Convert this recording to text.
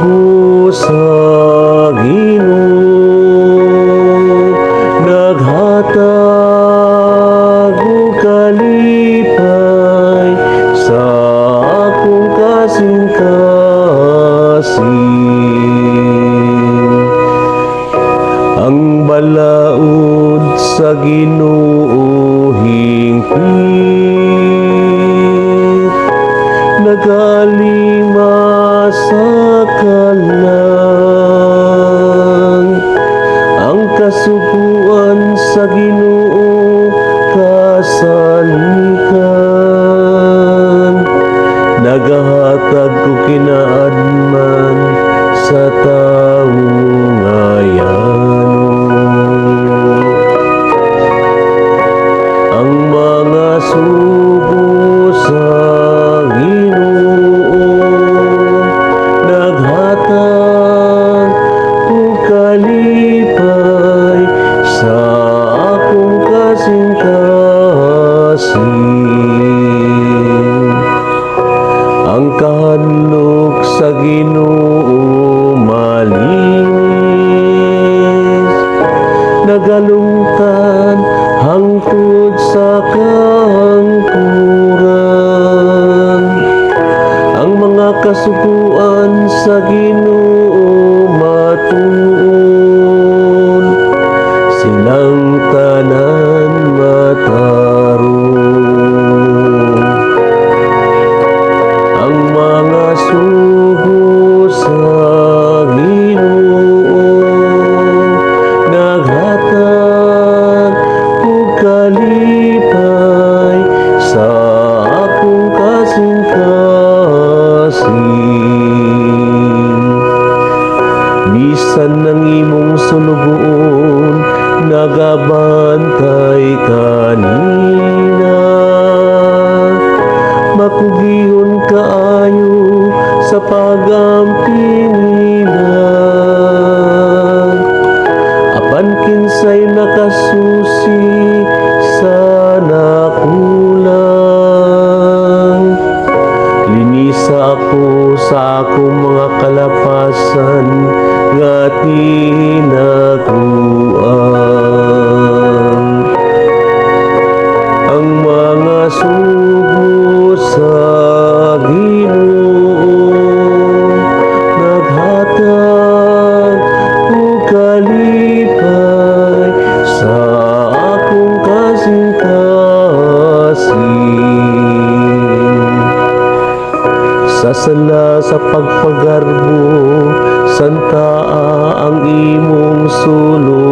sugo sa Ginoo naghatag kalipay sa akong kasing-kasing ang balaod sa Ginoo nagalima nagalungtan hangtod sa kahangturan ang mga kasuguan sa Ginoo matuon bisan ng imong sulugoon nagabantay kanina makugihon kaayo sa pagamping nila apan kinsay nakasusi sa nakulang. Linisa ako sa akong mga kalapasan sala sa pagpagarbo santa ang imong sulugon